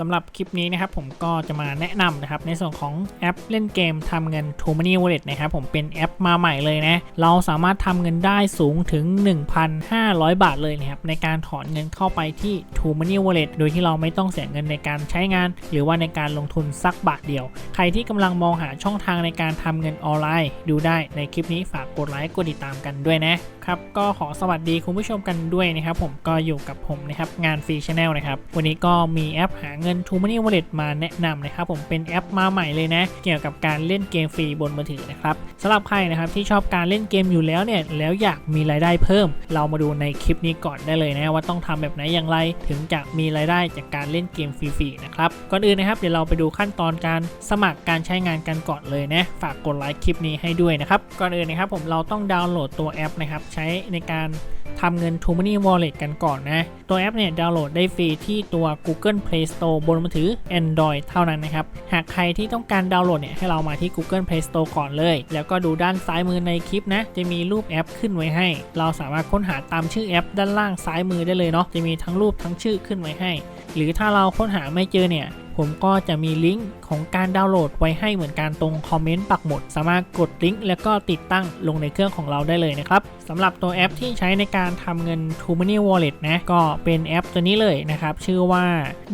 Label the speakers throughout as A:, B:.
A: สำหรับคลิปนี้นะครับผมก็จะมาแนะนำนะครับในส่วนของแอปเล่นเกมทำเงิน t o m o n e y Wallet นะครับผมเป็นแอปมาใหม่เลยนะ เราสามารถทำเงินได้สูงถึง 1,500 บาทเลยนะครับในการถอนเงินเข้าไปที่ t o m o n e y Wallet โดยที่เราไม่ต้องเสียเงินในการใช้งาน หรือว่าในการลงทุนสักบาทเดียว ใครที่กำลังมองหาช่องทางในการทำเงินออนไลน์ ดูได้ในคลิปนี้ฝากกดไลค์กดติดตามกันด้วยนะ ครับก็ขอสวัสดีคุณผู้ชมกันด้วยนะครับผมก็อยู่กับผมนะครับงานฟรีชาแนลนะครับวันนี้ก็มีแอปหาเงิน t o m o n e y Wallet มาแนะนำนะครับผมเป็นแอปมาใหม่เลยนะ เกี่ยวกับการเล่นเกมฟรีบนมือถือนะครับสำหรับใครนะครับที่ชอบการเล่นเกมอยู่แล้วเนี่ยแล้วอยากมีรายได้เพิ่ม เรามาดูในคลิปนี้ก่อนได้เลยนะว่าต้องทำแบบไหนอย่างไร ถึงจะมีรายได้จากการเล่นเกมฟรีๆนะครับก่อนอื่นนะครับเดี๋ยวเราไปดูขั้นตอนการสมัครการใช้งานกันก่อนเลยนะฝากกดไลค์คลิปนี้ให้ด้วยนะครับก่อนอื่นนะครับผมเราต้องดาวน์โหลดตัวแอปนะครับใช้ในการทำเงิน t o m o n e y Wallet กันก่อนนะ ตัวแอปเนี่ยดาวน์โหลดได้ฟรีที่ตัว Google Play Store บนมือถือ Android เท่านั้นนะครับ หากใครที่ต้องการดาวน์โหลดเนี่ยให้เรามาที่ Google Play Store ก่อนเลย แล้วก็ดูด้านซ้ายมือในคลิปนะ จะมีรูปแอปขึ้นไว้ให้ เราสามารถค้นหาตามชื่อแอป ด้านล่างซ้ายมือได้เลยเนาะ จะมีทั้งรูปทั้งชื่อขึ้นไว้ให้ หรือถ้าเราค้นหาไม่เจอเนี่ย ผมก็จะมีลิงก์ของการดาวน์โหลดไว้ให้เหมือนกันตรงคอมเมนต์ปักหมุดสามารถกดลิงก์แล้วก็ติดตั้งลงในเครื่องของเราได้เลยนะครับสำหรับตัวแอปที่ใช้ในการทำเงิน t o m o n e y Wallet นะก็เป็นแอปตัวนี้เลยนะครับชื่อว่า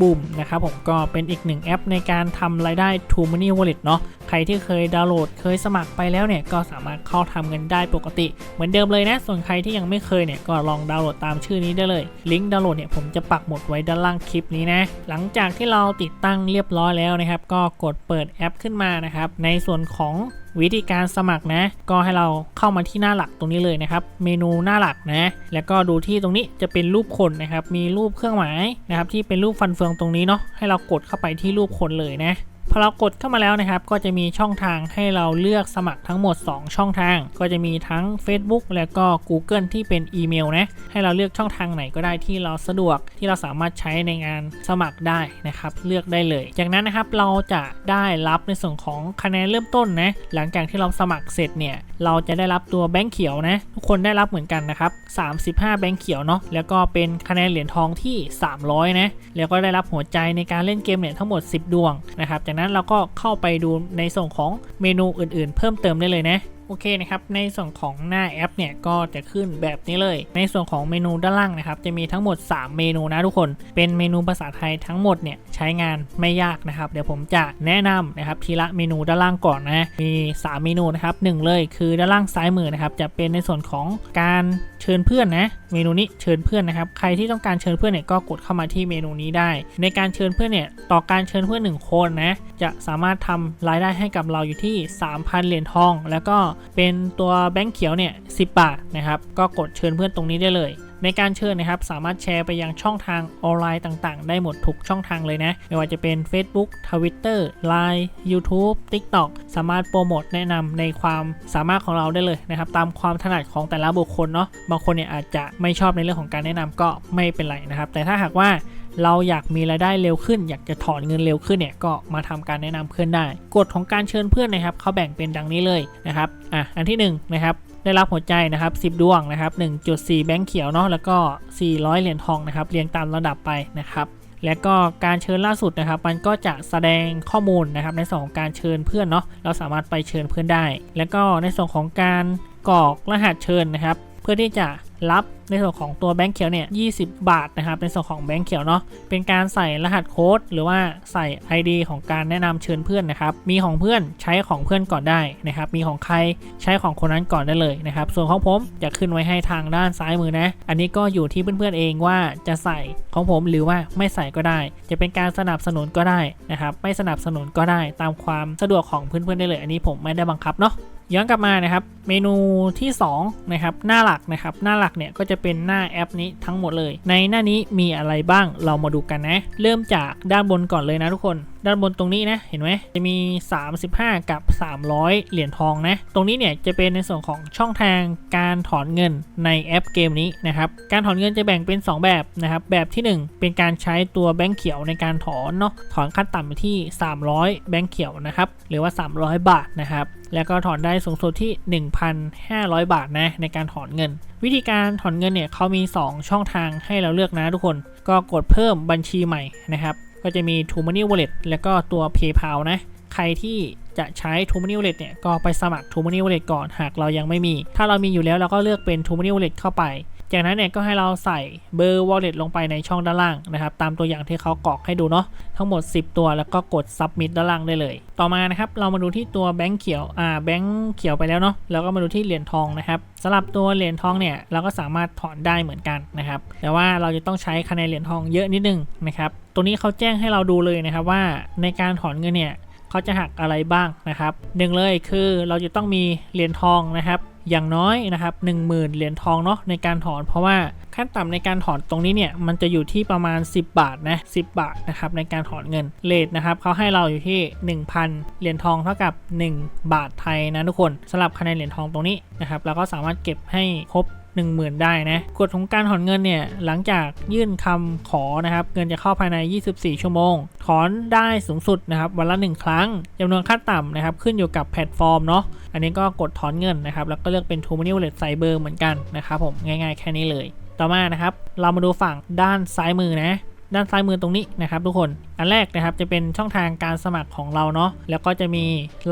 A: Boom นะครับผมก็เป็นอีกหนึ่งแอปในการทำรายได้ t o m o n e y Wallet เนาะใครที่เคยดาวน์โหลดเคยสมัครไปแล้วเนี่ยก็สามารถเข้าทำเงินได้ปกติ เหมือนเดิมเลยนะ ส่วนใครที่ยังไม่เคยเนี่ยก็ลองดาวน์โหลดตามชื่อนี้ได้เลยลิงก์ดาวน์โหลดเนี่ยผมจะปักหมุดไว้ด้านล่างคลิปนี้นะหลังจากที่เราติดตั้งั้งเรียบร้อยแล้วนะครับ ก็กดเปิดแอปขึ้นมานะครับ ในส่วนของวิธีการสมัครนะ ก็ให้เราเข้ามาที่หน้าหลักตรงนี้เลยนะครับ เมนูหน้าหลักนะ แล้วก็ดูที่ตรงนี้จะเป็นรูปคนนะครับ มีรูปเครื่องหมายนะครับที่เป็นรูปฟันเฟืองตรงนี้เนาะให้เรากดเข้าไปที่รูปคนเลยนะ พอเรากดเข้ามาแล้วนะครับ ก็จะมีช่องทางให้เราเลือกสมัครทั้งหมด 2 ช่องทาง ก็จะมีทั้ง Facebook แล้วก็ Google ที่เป็นอีเมลนะ ให้เราเลือกช่องทางไหนก็ได้ที่เราสะดวกที่เราสามารถใช้ในงานสมัครได้นะครับ เลือกได้เลย จากนั้นนะครับเราจะได้รับในส่วนของคะแนนเริ่มต้นนะ หลังจากที่เราสมัครเสร็จเนี่ย เราจะได้รับตัวแบงค์เขียวนะ ทุกคนได้รับเหมือนกันนะครับ35 แบงค์เขียวเนาะ แล้วก็เป็นคะแนนเหรียญทองที่ 300 นะ แล้วก็ได้รับหัวใจในการเล่นเกมเนี่ยทั้งหมด 10 ดวงนะครับจากนั้นเราก็เข้าไปดูในส่วนของเมนูอื่นๆ เพิ่มเติมได้เลยนะ โอเคนะครับ ในส่วนของหน้าแอปเนี่ยก็จะขึ้นแบบนี้เลย ในส่วนของเมนูด้านล่างนะครับ จะมีทั้งหมด 3 เมนูนะทุกคน เป็นเมนูภาษาไทยทั้งหมดเนี่ยใช้งานไม่ยากนะครับ เดี๋ยวผมจะแนะนำนะครับทีละเมนูด้านล่างก่อนนะ มี 3 เมนูนะครับหนึ่งเลยคือด้านล่างซ้ายมือนะครับ จะเป็นในส่วนของการเชิญเพื่อนนะ เมนูนี้เชิญเพื่อนนะครับ ใครที่ต้องการเชิญเพื่อนเนี่ยก็กดเข้ามาที่เมนูนี้ได้ ในการเชิญเพื่อนเนี่ย ต่อการเชิญเพื่อน 1 คนนะ จะสามารถทำรายได้ให้กับเราอยู่ที่ 3,000 เหรียญทอง แล้วก็เป็นตัวแบงค์เขียวเนี่ย10บาทนะครับก็กดเชิญเพื่อนตรงนี้ได้เลย ในการเชิญนะครับสามารถแชร์ไปยังช่องทางออนไลน์ต่างๆ ได้หมดทุกช่องทางเลยนะ ไม่ว่าจะเป็น Facebook Twitter Line YouTube TikTok สามารถโปรโมทแนะนำในความสามารถของเราได้เลยนะครับ ตามความถนัดของแต่ละบุคคลเนาะบางคนเนี่ยอาจจะไม่ชอบในเรื่องของการแนะนำก็ไม่เป็นไรนะครับ แต่ถ้าหากว่า เราอยากมีรายได้เร็วขึ้น อยากจะถอนเงินเร็วขึ้นเนี่ยก็มาทำการแนะนำเพื่อนได้ กฎของการเชิญเพื่อนนะครับเขาแบ่งเป็นดังนี้เลยนะครับอะอันที่หนึ่งนะครับได้รับหัวใจนะครับ 10 ดวงนะครับ 1.4 แบงค์เขียวเนาะแล้วก็ 400 เหรียญทองนะครับเรียงตามระดับไปนะครับแล้วก็การเชิญล่าสุดนะครับ มันก็จะแสดงข้อมูลนะครับในส่วนของการเชิญเพื่อนเนาะเราสามารถไปเชิญเพื่อนได้ แล้วก็ในส่วนของการกรอกรหัสเชิญนะครับ เพื่อที่จะ รับในส่วนของตัวแบงค์เขียวเนี่ย 20 บาทนะครับในส่วนของแบงค์เขียวเนาะ เป็นการใส่รหัสโค้ดหรือว่าใส่ ID ของการแนะนำเชิญเพื่อนนะครับ มีของเพื่อนใช้ของเพื่อนก่อนได้นะครับ มีของใครใช้ของคนนั้นก่อนได้เลยนะครับ ส่วนของผมจะขึ้นไว้ให้ทางด้านซ้ายมือนะ อันนี้ก็อยู่ที่เพื่อนๆเองว่าจะใส่ของผมหรือว่าไม่ใส่ก็ได้ จะเป็นการสนับสนุนก็ได้นะครับ ไม่สนับสนุนก็ได้ตามความสะดวกของเพื่อนๆได้เลย อันนี้ผมไม่ได้บังคับเนาะ ย้อนกลับมานะครับ เมนูที่2นะครับหน้าหลักนะครับ หน้าหลักเนี่ยก็จะเป็นหน้าแอปนี้ทั้งหมดเลย ในหน้านี้มีอะไรบ้างเรามาดูกันนะ เริ่มจากด้านบนก่อนเลยนะทุกคน ด้านบนตรงนี้นะเห็นไหมจะมี 35 กับ 300 เหรียญทองนะ ตรงนี้เนี่ยจะเป็นในส่วนของช่องทางการถอนเงินในแอปเกมนี้นะครับการถอนเงินจะแบ่งเป็น 2 แบบนะครับแบบที่ 1 เป็นการใช้ตัวแบงค์เขียวในการถอนเนาะถอนขั้นต่ำไปที่ 300 แบงค์เขียวนะครับหรือว่า 300 บาทนะครับแล้วก็ถอนได้สูงสุดที่ 1,500 บาทนะในการถอนเงิน วิธีการถอนเงินเนี่ยเขามี 2 ช่องทางให้เราเลือกนะทุกคน ก็กดเพิ่มบัญชีใหม่นะครับ ก็จะมี t o m o n y Wallet แล้วก็ตัว PayPal นะ ใครที่จะใช้ t o m o n y Wallet เนี่ย ก็ไปสมัคร t o m o n y Wallet ก่อน หากเรายังไม่มี ถ้าเรามีอยู่แล้วเราก็เลือกเป็น t o m o n y Wallet เข้าไป จากนั้นเนี่ยก็ให้เราใส่เบอร์ wallet ลงไปในช่องด้านล่างนะครับ ตามตัวอย่างที่เขากรอกให้ดูเนาะทั้งหมด 10 ตัวแล้วก็กด submit ด้านล่างได้เลย ต่อมานะครับเรามาดูที่ตัวแบงค์เขียวอ่าแบงค์เขียวไปแล้วเนาะแล้วก็มาดูที่เหรียญทองนะครับสำหรับตัวเหรียญทองเนี่ยเราก็สามารถถอนได้เหมือนกันนะครับแต่ว่าเราจะต้องใช้คะแนนเหรียญทองเยอะนิดนึงนะครับตัวนี้เขาแจ้งให้เราดูเลยนะครับว่าในการถอนเงินเนี่ยเขาจะหักอะไรบ้างนะครับหนึ่งเลยคือเราจะต้องมีเหรียญทองนะครับ อย่างน้อยนะครับ1 0,000 เหรียญทองเนาะในการถอนเพราะว่าขั้นต่ำในการถอนตรงนี้เนี่ยมันจะอยู่ที่ประมาณ 10 บาทนะ10 บาทนะครับในการถอนเงินเลทนะครับเขาให้เราอยู่ที่ 1,000 เหรียญทองเท่ากับ 1 บาทไทยนะทุกคนสำหรับคะแนนเหรียญทองตรงนี้นะครับเราก็สามารถเก็บให้ครบ 10,000 ได้นะกฎของการถอนเงินเนี่ยหลังจากยื่นคำขอนะครับเงินจะเข้าภายใน 24 ชั่วโมง ถอนได้สูงสุดนะครับวันละ 1 ครั้งจำนวนขั้นต่ำนะครับขึ้นอยู่กับแพลตฟอร์มเนาะอันนี้ก็กดถอนเงินนะครับแล้วก็เลือกเป็น t o m o n e y Wallet ใส่เบอร์เหมือนกันนะครับผมง่ายๆ แค่นี้เลย ต่อมานะครับเรามาดูฝั่งด้านซ้ายมือนะด้านซ้ายมือตรงนี้นะครับทุกคน อันแรกนะครับจะเป็นช่องทางการสมัครของเราเนาะ แล้วก็จะมี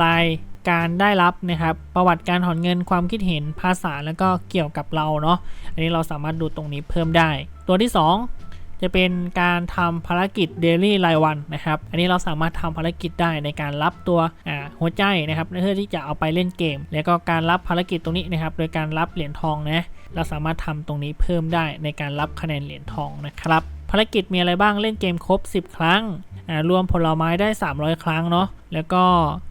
A: ราย การได้รับนะครับ ประวัติการถอนเงินความคิดเห็นภาษาแล้วก็เกี่ยวกับเราเนาะอันนี้เราสามารถดูตรงนี้เพิ่มได้ ตัวที่ 2 จะเป็นการทำภารกิจเดลี่รายวันนะครับ อันนี้เราสามารถทำภารกิจได้ในการรับตัวหัวใจนะครับเพื่อที่จะเอาไปเล่นเกม แล้วก็การรับภารกิจตรงนี้นะครับ โดยการรับเหรียญทองนะเราสามารถทำตรงนี้เพิ่มได้ในการรับคะแนนเหรียญทองนะครับภารกิจมีอะไรบ้างเล่นเกมครบ 10 ครั้งรวมผลไม้ได้ 300 ครั้งเนาะแล้วก็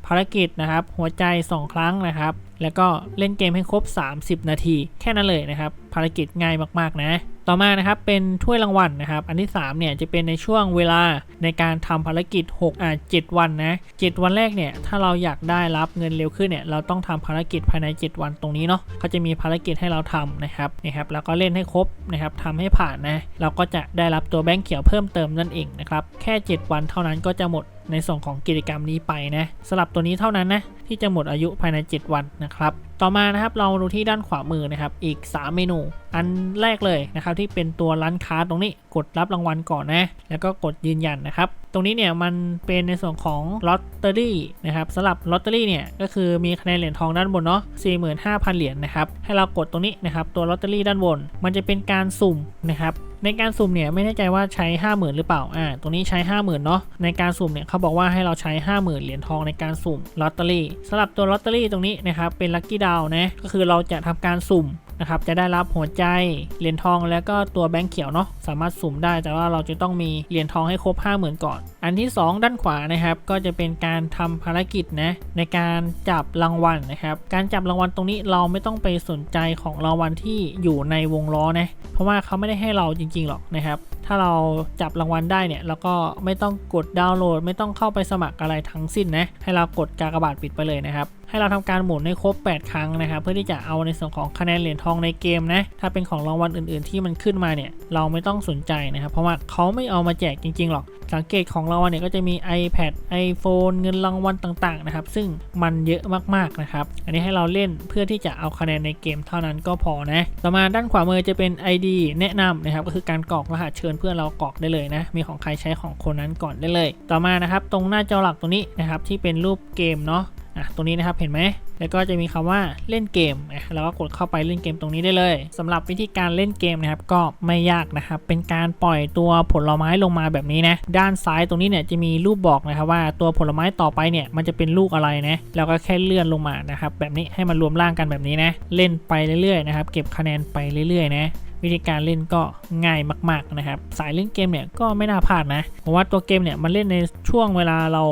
A: ภารกิจนะครับ หัวใจ 2 ครั้งนะครับ แล้วก็เล่นเกมให้ครบ 30 นาที แค่นั้นเลยนะครับ ภารกิจง่ายมากๆนะ ต่อมานะครับเป็นถ้วยรางวัลนะครับ อันที่ 3 เนี่ยจะเป็นในช่วงเวลาในการทำภารกิจ6อ่า7วันนะ7วันแรกเนี่ยถ้าเราอยากได้รับเงินเร็วขึ้นเนี่ยเราต้องทำภารกิจภายใน 7 วันตรงนี้เนาะเขาจะมีภารกิจให้เราทำนะครับนะครับแล้วก็เล่นให้ครบนะครับทำให้ผ่านนะเราก็จะได้รับตัวแบงค์เขียวเพิ่มเติมนั่นเองนะครับแค่ 7 วันเท่านั้นก็จะหมด ในส่วนของกิจกรรมนี้ไปนะสลับตัวนี้เท่านั้นนะที่จะหมดอายุภายใน 7 วันนะครับ ต่อมานะครับเราดูที่ด้านขวามือนะครับ อีก 3 เมนู อันแรกเลยนะครับที่เป็นตัวร้านค้าตรงนี้กดรับรางวัลก่อนนะแล้วก็กดยืนยันนะครับ ตรงนี้เนี่ยมันเป็นในส่วนของลอตเตอรี่นะครับสำหรับลอตเตอรี่เนี่ยก็คือมีคะแนนเหรียญทองด้านบนเนาะ45,000 เหรียญนะครับให้เรากดตรงนี้นะครับตัวลอตเตอรี่ด้านบน มันจะเป็นการสุ่มนะครับ ในการสุ่มเนี่ยไม่แน่ใจว่าใช้ 50,000 หรือเปล่า อ่า ตรงนี้ใช้ 50,000 เนาะ ในการสุ่มเนี่ยเขาบอกว่าให้เราใช้ 50,000 เหรียญทองในการสุ่มลอตเตอรี่สำหรับตัวลอตเตอรี่ตรงนี้นะครับเป็นลัคกี้ดาวนะ ก็คือเราจะทำการสุ่ม นะครับจะได้รับหัวใจเหรียญทองแล้วก็ตัวแบงค์เขียวเนาะสามารถสุ่มได้ แต่ว่าเราจะต้องมีเหรียญทองให้ครบ 50,000 ก่อน อันที่ 2 ด้านขวานะครับก็จะเป็นการทำภารกิจนะในการจับรางวัลนะครับการจับรางวัลตรงนี้เราไม่ต้องไปสนใจของรางวัลที่อยู่ในวงล้อนะเพราะว่าเขาไม่ได้ให้เราจริง ๆ หรอกนะครับถ้าเราจับรางวัลได้เนี่ยเราก็ไม่ต้องกดดาวน์โหลด ไม่ต้องเข้าไปสมัครอะไรทั้งสิ้นนะให้เรากดกากบาทปิดไปเลยนะครับให้เราทำการหมุนให้ครบ 8 ครั้งนะครับ เพื่อที่จะเอาในส่วนของคะแนนเหรียญทองในเกมนะ ถ้าเป็นของรางวัลอื่นๆที่มันขึ้นมาเนี่ย เราไม่ต้องสนใจนะครับ เพราะว่าเขาไม่เอามาแจกจริงๆหรอก สังเกตของรางวัลเนี่ยก็จะมี iPad iPhone เงินรางวัลต่างๆนะครับ ซึ่งมันเยอะมากๆนะครับ อันนี้ให้เราเล่นเพื่อที่จะเอาคะแนนในเกมเท่านั้นก็พอนะ ต่อมาด้านขวามือจะเป็น ID แนะนำนะครับ ก็คือการกรอกรหัสเชิญเพื่อนเรากรอกได้เลยนะ มีของใครใช้ของคนนั้นก่อนได้เลย ต่อมานะครับ ตรงหน้าจอหลักตรงนี้นะครับที่เป็นรูปเกมเนาะ อะตรงนี้นะครับเห็นไหมแล้วก็จะมีคำว่าเล่นเกมอะเราก็กดเข้าไปเล่นเกมตรงนี้ได้เลยสำหรับวิธีการเล่นเกมนะครับก็ไม่ยากนะครับเป็นการปล่อยตัวผลไม้ลงมาแบบนี้นะด้านซ้ายตรงนี้เนี่ยจะมีรูปบอกนะครับว่าตัวผลไม้ต่อไปเนี่ยมันจะเป็นลูกอะไรนะแล้วก็แค่เลื่อนลงมานะครับแบบนี้ให้มันรวมร่างกันแบบนี้นะเล่นไปเรื่อยๆนะครับเก็บคะแนนไปเรื่อยๆนะวิธีการเล่นก็ง่ายมาก ๆนะครับ สายเล่นเกมเนี่ยก็ไม่น่าพลาดนะ เพราะว่าตัวเกมเนี่ยมันเล่นในช่วงเวลาเรา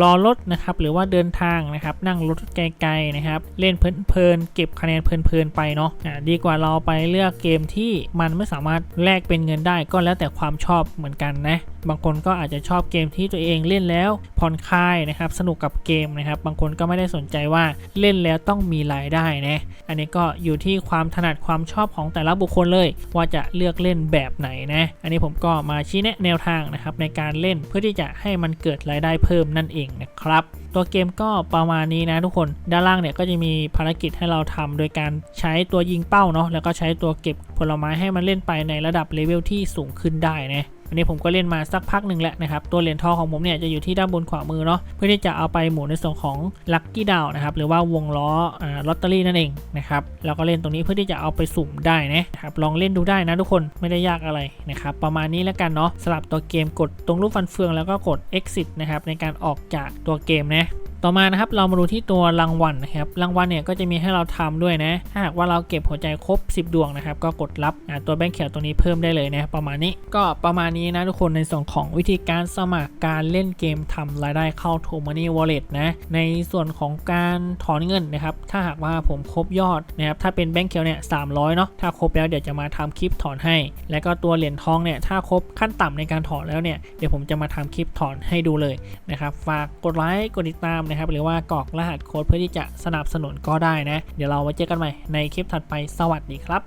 A: รอรถนะครับหรือว่าเดินทางนะครับนั่งรถไกลๆนะครับเล่นเพลินๆเก็บคะแนนเพลินๆไปเนาะดีกว่าเราไปเลือกเกมที่มันไม่สามารถแลกเป็นเงินได้ก็แล้วแต่ความชอบเหมือนกันนะบางคนก็อาจจะชอบเกมที่ตัวเองเล่นแล้วผ่อนคลายนะครับสนุกกับเกมนะครับ บางคนก็ไม่ได้สนใจว่าเล่นแล้วต้องมีรายได้นะอันนี้ก็อยู่ที่ความถนัดความชอบของแต่ละบุคคลเลย ว่าจะเลือกเล่นแบบไหนนะอันนี้ผมก็มาชี้แนะแนวทางนะครับในการเล่นเพื่อที่จะให้มันเกิดรายได้เพิ่มนั่นเองนะครับตัวเกมก็ประมาณนี้นะทุกคน ด้านล่างเนี่ยก็จะมีภารกิจให้เราทำโดยการใช้ตัวยิงเป้าเนาะ แล้วก็ใช้ตัวเก็บผลไม้ให้มันเล่นไปในระดับเลเวลที่สูงขึ้นได้นะ อันนี้ผมก็เล่นมาสักพักหนึ่งแล้วนะครับตัวเหรียญทองของผมเนี่ยจะอยู่ที่ด้านบนขวามือเนาะเพื่อที่จะเอาไปหมุนในส่วนของลัคกี้ดาวนะครับหรือว่าวงล้ออลอตเตอรี่นั่นเองนะครับแล้วก็เล่นตรงนี้เพื่อที่จะเอาไปสุ่มได้นะครับลองเล่นดูได้นะทุกคนไม่ได้ยากอะไรนะครับประมาณนี้แล้วกันเนาะสลับตัวเกมกดตรงรูปฟันเฟืองแล้วก็กด exit นะครับในการออกจากตัวเกมนะ ต่อมานะครับเรามาดูที่ตัวรางวัลนะครับรางวัลเนี่ยก็จะมีให้เราทำด้วยนะถ้าหากว่าเราเก็บหัวใจครบ 10 ดวงนะครับก็กดรับตัวแบงค์เขียวตัวนี้เพิ่มได้เลยนะประมาณนี้ก็ประมาณนี้นะทุกคนในส่วนของวิธีการสมัครการเล่นเกมทำรายได้เข้า t o Money Wallet นะในส่วนของการถอนเงินนะครับถ้าหากว่าผมครบยอดนะครับถ้าเป็นแบงค์เขียวเนี่ย300เนาะถ้าครบแล้วเดี๋ยวจะมาทำคลิปถอนให้ แล้วก็ตัวเหรียญทองเนี่ยถ้าครบขั้นต่ำในการถอนแล้วเนี่ยเดี๋ยวผมจะมาทำคลิปถอนให้ดูเลยนะครับฝากกดไลค์กดติดตามนะครับ หรือว่ากรอกรหัสโค้ดเพื่อที่จะสนับสนุนก็ได้นะ เดี๋ยวเราไว้เจอกันใหม่ในคลิปถัดไปสวัสดีครับ